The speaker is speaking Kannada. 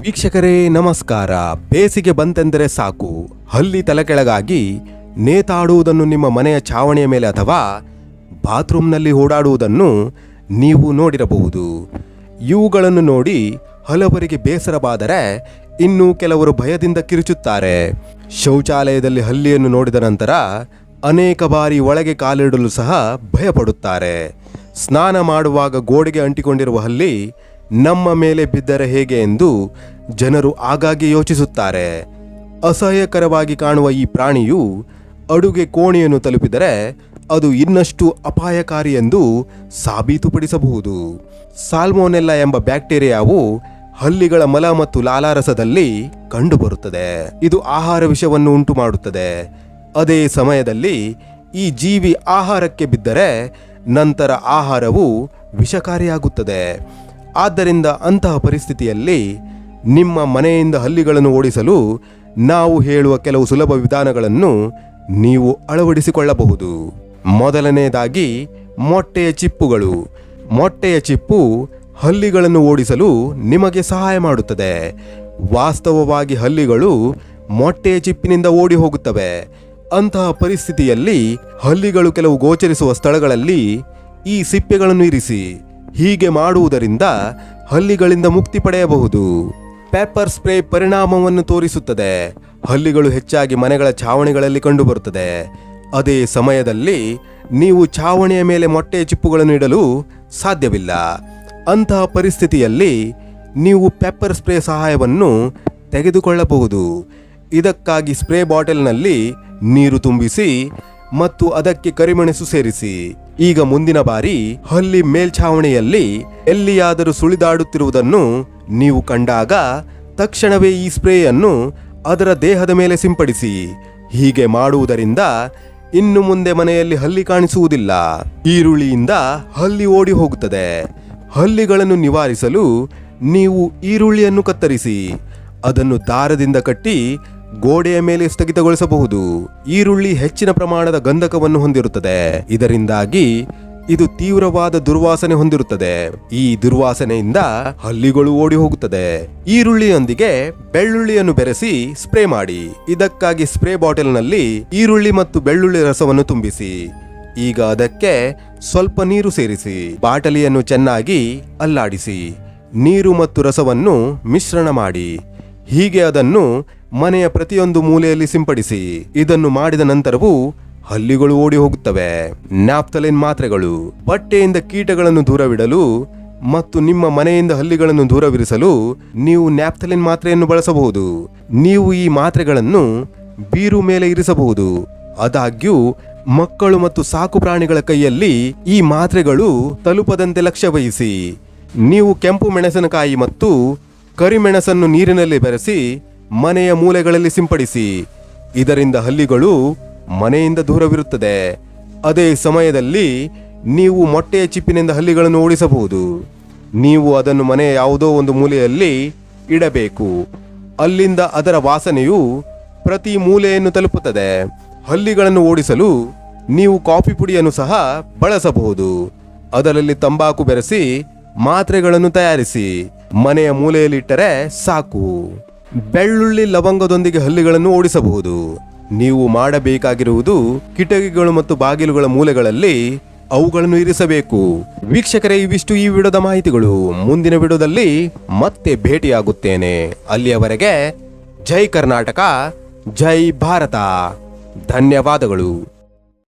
ವೀಕ್ಷಕರೇ, ನಮಸ್ಕಾರ. ಬೇಸಿಗೆ ಬಂತೆಂದರೆ ಸಾಕು. ಹಲ್ಲಿ ತಲೆಕೆಳಗಾಗಿ ನೇತಾಡುವುದನ್ನು ನಿಮ್ಮ ಮನೆಯ ಛಾವಣಿಯ ಮೇಲೆ ಅಥವಾ ಬಾತ್ರೂಮ್ನಲ್ಲಿ ಓಡಾಡುವುದನ್ನು ನೀವು ನೋಡಿರಬಹುದು. ಇವುಗಳನ್ನು ನೋಡಿ ಹಲವರಿಗೆ ಬೇಸರವಾದರೆ ಇನ್ನು ಕೆಲವರು ಭಯದಿಂದ ಕಿರುಚುತ್ತಾರೆ. ಶೌಚಾಲಯದಲ್ಲಿ ಹಲ್ಲಿಯನ್ನು ನೋಡಿದ ನಂತರ ಅನೇಕ ಬಾರಿ ಒಳಗೆ ಕಾಲಿಡಲು ಸಹ ಭಯಪಡುತ್ತಾರೆ. ಸ್ನಾನ ಮಾಡುವಾಗ ಗೋಡೆಗೆ ಅಂಟಿಕೊಂಡಿರುವ ಹಲ್ಲಿ ನಮ್ಮ ಮೇಲೆ ಬಿದ್ದರೆ ಹೇಗೆ ಎಂದು ಜನರು ಆಗಾಗ್ಗೆ ಯೋಚಿಸುತ್ತಾರೆ. ಅಸಹ್ಯಕರವಾಗಿ ಕಾಣುವ ಈ ಪ್ರಾಣಿಯು ಅಡುಗೆ ಕೋಣೆಯನ್ನು ತಲುಪಿದರೆ ಅದು ಇನ್ನಷ್ಟು ಅಪಾಯಕಾರಿ ಎಂದು ಸಾಬೀತುಪಡಿಸಬಹುದು. ಸಾಲ್ಮೋನೆಲ್ಲ ಎಂಬ ಬ್ಯಾಕ್ಟೀರಿಯಾವು ಹಲ್ಲಿಗಳ ಮಲ ಮತ್ತು ಲಾಲಾರಸದಲ್ಲಿ ಕಂಡುಬರುತ್ತದೆ. ಇದು ಆಹಾರ ವಿಷವನ್ನು ಉಂಟು ಮಾಡುತ್ತದೆ ಅದೇ ಸಮಯದಲ್ಲಿ ಈ ಜೀವಿ ಆಹಾರಕ್ಕೆ ಬಿದ್ದರೆ ನಂತರ ಆಹಾರವು ವಿಷಕಾರಿಯಾಗುತ್ತದೆ. ಆದ್ದರಿಂದ ಅಂತಹ ಪರಿಸ್ಥಿತಿಯಲ್ಲಿ ನಿಮ್ಮ ಮನೆಯಿಂದ ಹಲ್ಲಿಗಳನ್ನು ಓಡಿಸಲು ನಾವು ಹೇಳುವ ಕೆಲವು ಸುಲಭ ವಿಧಾನಗಳನ್ನು ನೀವು ಅಳವಡಿಸಿಕೊಳ್ಳಬಹುದು. ಮೊದಲನೆಯದಾಗಿ, ಮೊಟ್ಟೆಯ ಚಿಪ್ಪುಗಳು. ಮೊಟ್ಟೆಯ ಚಿಪ್ಪು ಹಲ್ಲಿಗಳನ್ನು ಓಡಿಸಲು ನಿಮಗೆ ಸಹಾಯ ಮಾಡುತ್ತದೆ. ವಾಸ್ತವವಾಗಿ ಹಲ್ಲಿಗಳು ಮೊಟ್ಟೆಯ ಚಿಪ್ಪಿನಿಂದ ಓಡಿ ಹೋಗುತ್ತವೆ. ಅಂತಹ ಪರಿಸ್ಥಿತಿಯಲ್ಲಿ ಹಲ್ಲಿಗಳು ಕೆಲವು ಗೋಚರಿಸುವ ಸ್ಥಳಗಳಲ್ಲಿ ಈ ಸಿಪ್ಪೆಗಳನ್ನು ಇರಿಸಿ. ಹೀಗೆ ಮಾಡುವುದರಿಂದ ಹಲ್ಲಿಗಳಿಂದ ಮುಕ್ತಿ ಪಡೆಯಬಹುದು. ಪೆಪ್ಪರ್ ಸ್ಪ್ರೇ ಪರಿಣಾಮವನ್ನು ತೋರಿಸುತ್ತದೆ. ಹಲ್ಲಿಗಳು ಹೆಚ್ಚಾಗಿ ಮನೆಗಳ ಛಾವಣಿಗಳಲ್ಲಿ ಕಂಡುಬರುತ್ತದೆ. ಅದೇ ಸಮಯದಲ್ಲಿ ನೀವು ಛಾವಣಿಯ ಮೇಲೆ ಮೊಟ್ಟೆಯ ಚಿಪ್ಪುಗಳನ್ನು ಇಡಲು ಸಾಧ್ಯವಿಲ್ಲ. ಅಂತಹ ಪರಿಸ್ಥಿತಿಯಲ್ಲಿ ನೀವು ಪೆಪ್ಪರ್ ಸ್ಪ್ರೇ ಸಹಾಯವನ್ನು ತೆಗೆದುಕೊಳ್ಳಬಹುದು. ಇದಕ್ಕಾಗಿ ಸ್ಪ್ರೇ ಬಾಟಲ್ನಲ್ಲಿ ನೀರು ತುಂಬಿಸಿ ಮತ್ತು ಅದಕ್ಕೆ ಕರಿಮೆಣಸು ಸೇರಿಸಿ. ಈಗ ಮುಂದಿನ ಬಾರಿ ಹಲ್ಲಿ ಮೇಲ್ಛಾವಣಿಯಲ್ಲಿ ಎಲ್ಲಿಯಾದರೂ ಸುಳಿದಾಡುತ್ತಿರುವುದನ್ನು ನೀವು ಕಂಡಾಗ ತಕ್ಷಣವೇ ಈ ಸ್ಪ್ರೇಯನ್ನು ಅದರ ದೇಹದ ಮೇಲೆ ಸಿಂಪಡಿಸಿ. ಹೀಗೆ ಮಾಡುವುದರಿಂದ ಇನ್ನು ಮುಂದೆ ಮನೆಯಲ್ಲಿ ಹಲ್ಲಿ ಕಾಣಿಸುವುದಿಲ್ಲ. ಈರುಳ್ಳಿಯಿಂದ ಹಲ್ಲಿ ಓಡಿ ಹೋಗುತ್ತದೆ. ಹಲ್ಲಿಗಳನ್ನು ನಿವಾರಿಸಲು ನೀವು ಈರುಳ್ಳಿಯನ್ನು ಕತ್ತರಿಸಿ. ಅದನ್ನು ದಾರದಿಂದ ಕಟ್ಟಿ ಗೋಡೆಯ ಮೇಲೆ ಸ್ಥಗಿತಗೊಳಿಸಬಹುದು. ಈರುಳ್ಳಿ ಹೆಚ್ಚಿನ ಪ್ರಮಾಣದ ಗಂಧಕವನ್ನು ಹೊಂದಿರುತ್ತದೆ. ಇದರಿಂದಾಗಿ ಇದು ತೀವ್ರವಾದ ದುರ್ವಾಸನೆ ಹೊಂದಿರುತ್ತದೆ. ಈ ದುರ್ವಾಸನೆಯಿಂದ ಹಲ್ಲಿಗಳು ಓಡಿ ಹೋಗುತ್ತದೆ ಈರುಳ್ಳಿಯೊಂದಿಗೆ ಬೆಳ್ಳುಳ್ಳಿಯನ್ನು ಬೆರೆಸಿ ಸ್ಪ್ರೇ ಮಾಡಿ. ಇದಕ್ಕಾಗಿ ಸ್ಪ್ರೇ ಬಾಟಲ್ನಲ್ಲಿ ಈರುಳ್ಳಿ ಮತ್ತು ಬೆಳ್ಳುಳ್ಳಿ ರಸವನ್ನು ತುಂಬಿಸಿ. ಈಗ ಅದಕ್ಕೆ ಸ್ವಲ್ಪ ನೀರು ಸೇರಿಸಿ. ಬಾಟಲಿಯನ್ನು ಚೆನ್ನಾಗಿ ಅಲ್ಲಾಡಿಸಿ. ನೀರು ಮತ್ತು ರಸವನ್ನು ಮಿಶ್ರಣ ಮಾಡಿ. ಹೀಗೆ ಅದನ್ನು ಮನೆಯ ಪ್ರತಿಯೊಂದು ಮೂಲೆಯಲ್ಲಿ ಸಿಂಪಡಿಸಿ, ಇದನ್ನು ಮಾಡಿದ ನಂತರವೂ ಹಲ್ಲಿಗಳು ಓಡಿ ಹೋಗುತ್ತವೆ. ನ್ಯಾಪ್ತಲಿನ್ ಮಾತ್ರೆಗಳು, ಬಟ್ಟೆಯಿಂದ ಕೀಟಗಳನ್ನು ದೂರವಿಡಲು ಮತ್ತು ನಿಮ್ಮ ಮನೆಯಿಂದ ಹಲ್ಲಿಗಳನ್ನು ದೂರವಿರಿಸಲು ನೀವು ನ್ಯಾಪ್ತಲಿನ್ ಮಾತ್ರೆಯನ್ನು ಬಳಸಬಹುದು. ನೀವು ಈ ಮಾತ್ರೆಗಳನ್ನು ಬೀರು ಮೇಲೆ ಇರಿಸಬಹುದು. ಆದಾಗ್ಯೂ, ಮಕ್ಕಳು ಮತ್ತು ಸಾಕು ಪ್ರಾಣಿಗಳ ಕೈಯಲ್ಲಿ ಈ ಮಾತ್ರೆಗಳು ತಲುಪದಂತೆ ಲಕ್ಷ್ಯ ವಹಿಸಿ, ನೀವು ಕೆಂಪು ಮೆಣಸಿನಕಾಯಿ ಮತ್ತು ಕರಿಮೆಣಸನ್ನು ನೀರಿನಲ್ಲಿ ಬೆರೆಸಿ ಮನೆಯ ಮೂಲೆಗಳಲ್ಲಿ ಸಿಂಪಡಿಸಿ. ಇದರಿಂದ ಹಲ್ಲಿಗಳು ಮನೆಯಿಂದ ದೂರವಿರುತ್ತದೆ. ಅದೇ ಸಮಯದಲ್ಲಿ ನೀವು ಮೊಟ್ಟೆಯ ಚಿಪ್ಪಿನಿಂದ ಹಲ್ಲಿಗಳನ್ನು ಓಡಿಸಬಹುದು. ನೀವು ಅದನ್ನು ಮನೆಯ ಯಾವುದೋ ಒಂದು ಮೂಲೆಯಲ್ಲಿ ಇಡಬೇಕು. ಅಲ್ಲಿಂದ ಅದರ ವಾಸನೆಯು ಪ್ರತಿ ಮೂಲೆಯನ್ನು ತಲುಪುತ್ತದೆ. ಹಲ್ಲಿಗಳನ್ನು ಓಡಿಸಲು ನೀವು ಕಾಫಿ ಪುಡಿಯನ್ನು ಸಹ ಬಳಸಬಹುದು. ಅದರಲ್ಲಿ ತಂಬಾಕು ಬೆರೆಸಿ ಮಾತ್ರೆಗಳನ್ನು ತಯಾರಿಸಿ. ಮನೆಯ ಮೂಲೆಯಲ್ಲಿಟ್ಟರೆ ಸಾಕು. ಬೆಳ್ಳುಳ್ಳಿ ಲವಂಗದೊಂದಿಗೆ ಹಲ್ಲಿಗಳನ್ನು ಓಡಿಸಬಹುದು. ನೀವು ಮಾಡಬೇಕಾಗಿರುವುದು ಕಿಟಕಿಗಳು ಮತ್ತು ಬಾಗಿಲುಗಳ ಮೂಲೆಗಳಲ್ಲಿ ಅವುಗಳನ್ನು ಇರಿಸಬೇಕು. ವೀಕ್ಷಕರೇ, ಇವಿಷ್ಟು ಈ ವಿಡಿಯೋದ ಮಾಹಿತಿಗಳು. ಮುಂದಿನ ವಿಡಿಯೋದಲ್ಲಿ ಮತ್ತೆ ಭೇಟಿಯಾಗುತ್ತೇನೆ. ಅಲ್ಲಿಯವರೆಗೆ ಜೈ ಕರ್ನಾಟಕ, ಜೈ ಭಾರತ. ಧನ್ಯವಾದಗಳು.